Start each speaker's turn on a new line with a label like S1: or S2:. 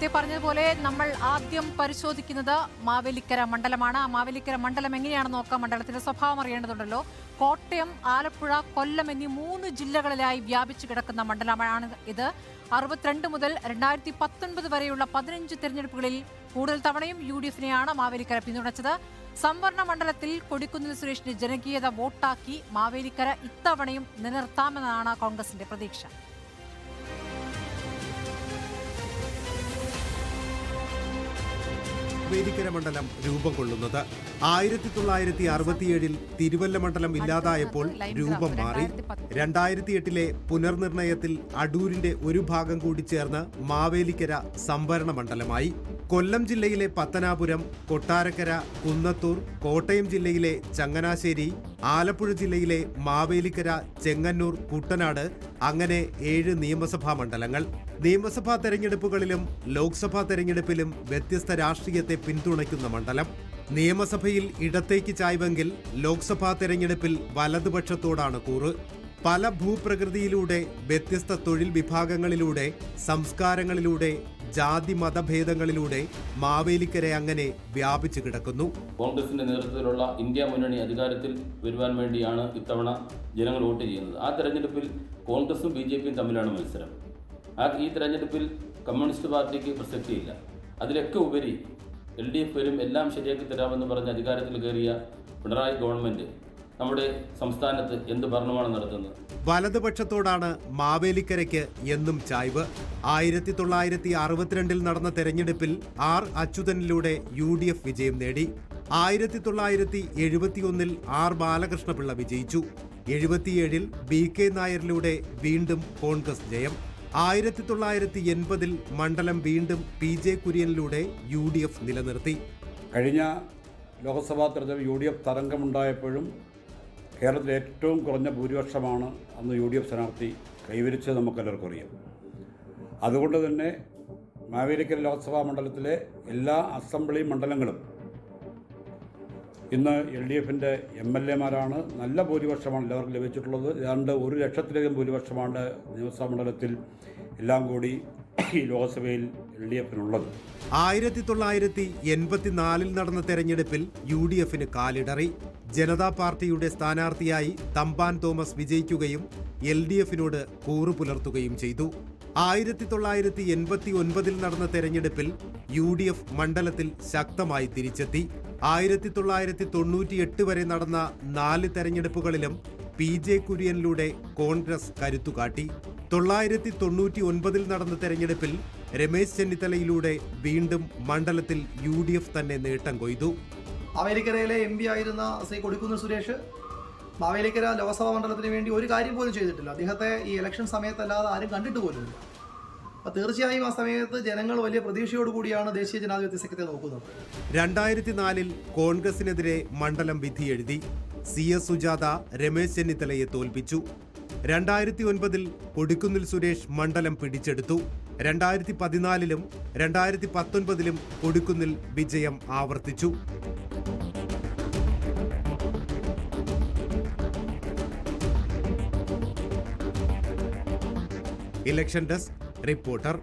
S1: നേരത്തെ പറഞ്ഞതുപോലെ നമ്മൾ ആദ്യം പരിശോധിക്കുന്നത് മാവേലിക്കര മണ്ഡലമാണ്. ആ മാവേലിക്കര മണ്ഡലം എങ്ങനെയാണ് നോക്കാം. മണ്ഡലത്തിന്റെ സ്വഭാവം അറിയേണ്ടതുണ്ടല്ലോ. കോട്ടയം ആലപ്പുഴ കൊല്ലം എന്നീ മൂന്ന് ജില്ലകളിലായി വ്യാപിച്ചു കിടക്കുന്ന മണ്ഡലമാണ് ഇത്. അറുപത്തിരണ്ട് മുതൽ രണ്ടായിരത്തി പത്തൊൻപത് വരെയുള്ള പതിനഞ്ച് തെരഞ്ഞെടുപ്പുകളിൽ കൂടുതൽ തവണയും യു ഡി എഫിനെയാണ് മാവേലിക്കര പിന്തുണച്ചത്. സംവരണ മണ്ഡലത്തിൽ കൊടിക്കുന്നിൽ സുരേഷിന്റെ ജനകീയത വോട്ടാക്കി മാവേലിക്കര ഇത്തവണയും നിലനിർത്താമെന്നാണ് കോൺഗ്രസിന്റെ പ്രതീക്ഷ.
S2: വേദിക്കര മണ്ഡലം രൂപം കൊള്ളുന്നത്. ആയിരത്തി തൊള്ളായിരത്തി അറുപത്തിയേഴിൽ തിരുവല്ല മണ്ഡലം ഇല്ലാതായപ്പോൾ രൂപം മാറി. രണ്ടായിരത്തി എട്ടിലെ പുനർനിർണയത്തിൽ അടൂരിന്റെ ഒരു ഭാഗം കൂടി ചേർന്ന് മാവേലിക്കര സംവരണ മണ്ഡലമായി. കൊല്ലം ജില്ലയിലെ പത്തനാപുരം കൊട്ടാരക്കര കുന്നത്തൂർ കോട്ടയം ജില്ലയിലെ ചങ്ങനാശ്ശേരി ആലപ്പുഴ ജില്ലയിലെ മാവേലിക്കര ചെങ്ങന്നൂർ കുട്ടനാട് അങ്ങനെ ഏഴ് നിയമസഭാ മണ്ഡലങ്ങൾ. നിയമസഭാ തെരഞ്ഞെടുപ്പുകളിലും ലോക്സഭാ തെരഞ്ഞെടുപ്പിലും വ്യത്യസ്ത രാഷ്ട്രീയത്തെ പിന്തുണയ്ക്കുന്ന മണ്ഡലം. നിയമസഭയിൽ ഇടത്തേക്ക് ചായ്വെങ്കിൽ ലോക്സഭാ തെരഞ്ഞെടുപ്പിൽ വലതുപക്ഷത്തോടാണ് കൂറ്. പല ഭൂപ്രകൃതിയിലൂടെ വ്യത്യസ്ത തൊഴിൽ വിഭാഗങ്ങളിലൂടെ സംസ്കാരങ്ങളിലൂടെ ജാതി മതഭേദങ്ങളിലൂടെ മാവേലിക്കര അങ്ങനെ വ്യാപിച്ചു കിടക്കുന്നു.
S3: കോൺഗ്രസിന്റെ നേതൃത്വത്തിലുള്ള ഇന്ത്യ മുന്നണി അധികാരത്തിൽ വരുവാൻ വേണ്ടിയാണ് ഇത്തവണ ജനങ്ങൾ വോട്ട് ചെയ്യുന്നത്. ആ തെരഞ്ഞെടുപ്പിൽ കോൺഗ്രസും ബി തമ്മിലാണ് മത്സരം. ആ ഈ തെരഞ്ഞെടുപ്പിൽ കമ്മ്യൂണിസ്റ്റ് പാർട്ടിക്ക് പ്രസക്തിയില്ല. അതിലൊക്കെ ഉപരി എൽ ഡി എഫ് വരും എല്ലാം ശരിയാക്കി തരാമെന്ന് പറഞ്ഞ് അധികാരത്തിൽ കയറിയ പിണറായി ഗവൺമെന്റ് നമ്മുടെ സംസ്ഥാനത്ത് എന്ത് ഭരണമാണ് നടത്തുന്നത്?
S2: വലതുപക്ഷത്തോടാണ് മാവേലിക്കരയ്ക്ക് എന്നും ചായ്വ്. ആയിരത്തി തൊള്ളായിരത്തി അറുപത്തിരണ്ടിൽ നടന്ന തെരഞ്ഞെടുപ്പിൽ ആർ അച്യുതനിലൂടെ യു ഡി എഫ് വിജയം നേടി. ആയിരത്തി തൊള്ളായിരത്തി എഴുപത്തിയൊന്നിൽ ആർ ബാലകൃഷ്ണപിള്ള വിജയിച്ചു. എഴുപത്തിയേഴിൽ ബി കെ നായരിലൂടെ വീണ്ടും കോൺഗ്രസ് ജയം. ആയിരത്തി തൊള്ളായിരത്തി എൺപതിൽ മണ്ഡലം വീണ്ടും പി ജെ കുര്യനിലൂടെ യു ഡി എഫ് നിലനിർത്തി.
S4: കഴിഞ്ഞ ലോക്സഭാ തെരഞ്ഞെടുപ്പ് യു ഡി എഫ് തരംഗമുണ്ടായപ്പോഴും കേരളത്തിലെ ഏറ്റവും കുറഞ്ഞ ഭൂരിപക്ഷമാണ് അന്ന് യു ഡി എഫ് സ്ഥാനാർത്ഥി കൈവരിച്ചത് നമുക്കെല്ലാവർക്കും അറിയാം. അതുകൊണ്ട് തന്നെ മാവേലിക്കര ലോക്സഭാ മണ്ഡലത്തിലെ എല്ലാ അസംബ്ലി മണ്ഡലങ്ങളും ഇന്ന് എൽ ഡി എഫിന്റെ എം എൽ എമാരാണ് നല്ല ഭൂരിപക്ഷമാണ് എല്ലാവർക്കും ലഭിച്ചിട്ടുള്ളത്. ഏതാണ്ട് ഒരു ലക്ഷത്തിലധികം ഭൂരിപക്ഷമാണ് നിയമസഭാ മണ്ഡലത്തിൽ എല്ലാം കൂടി ഈ ലോക്സഭയിൽ എൽ ഡി എഫിനുള്ളത്
S2: ആയിരത്തി തൊള്ളായിരത്തി എൺപത്തിനാലിൽ നടന്ന തെരഞ്ഞെടുപ്പിൽ യു ഡി എഫിന് കാലിടറി. ജനതാ പാർട്ടിയുടെ സ്ഥാനാർത്ഥിയായി തമ്പാൻ തോമസ് വിജയിക്കുകയും എൽ ഡി എഫിനോട് കൂറു പുലർത്തുകയും ചെയ്തു. ആയിരത്തി തൊള്ളായിരത്തി എൺപത്തി ഒൻപതിൽ നടന്ന തെരഞ്ഞെടുപ്പിൽ യു ഡി എഫ് മണ്ഡലത്തിൽ ശക്തമായി തിരിച്ചെത്തി. ആയിരത്തി തൊള്ളായിരത്തി തൊണ്ണൂറ്റിയെട്ട് വരെ നടന്ന നാല് തെരഞ്ഞെടുപ്പുകളിലും പി ജെ കുര്യനിലൂടെ കോൺഗ്രസ് കരുത്തുകാട്ടി തൊള്ളായിരത്തി തൊണ്ണൂറ്റി ഒൻപതിൽ നടന്ന തെരഞ്ഞെടുപ്പിൽ രമേശ് ചെന്നിത്തലയിലൂടെ വീണ്ടും മണ്ഡലത്തിൽ യു ഡി എഫ് തന്നെ നേട്ടം കൊയ്തു.
S5: അമേരിക്കയിലെ എം പി ആയിരുന്ന ശ്രീ കൊടിക്കുന്നിൽ സുരേഷ് മാവേലിക്കര ലോക്സഭാ മണ്ഡലത്തിന് വേണ്ടി ഒരു കാര്യം പോലും ചെയ്തിട്ടില്ല. അദ്ദേഹത്തെ ഈ ഇലക്ഷൻ സമയത്തല്ലാതെ ആരും കണ്ടിട്ട് പോലുമില്ല. അപ്പോൾ തീർച്ചയായും ആ സമയത്ത് ജനങ്ങൾ വലിയ പ്രതീക്ഷയോട് കൂടിയാണ് ദേശീയ ജനാധിപത്യ സഖ്യത്തെ നോക്കുന്നത്.
S2: രണ്ടായിരത്തി നാലിൽ കോൺഗ്രസിനെതിരെ മണ്ഡലം വിധി എഴുതി സി എസ് സുജാത രമേശ് ചെന്നിത്തലയെ തോൽപ്പിച്ചു. രണ്ടായിരത്തി ഒൻപതിൽ കൊടിക്കുന്നിൽ സുരേഷ് മണ്ഡലം പിടിച്ചെടുത്തു. രണ്ടായിരത്തി പതിനാലിലും രണ്ടായിരത്തി പത്തൊൻപതിലും കൊടിക്കുന്നിൽ വിജയം ആവർത്തിച്ചു. Election desk reporter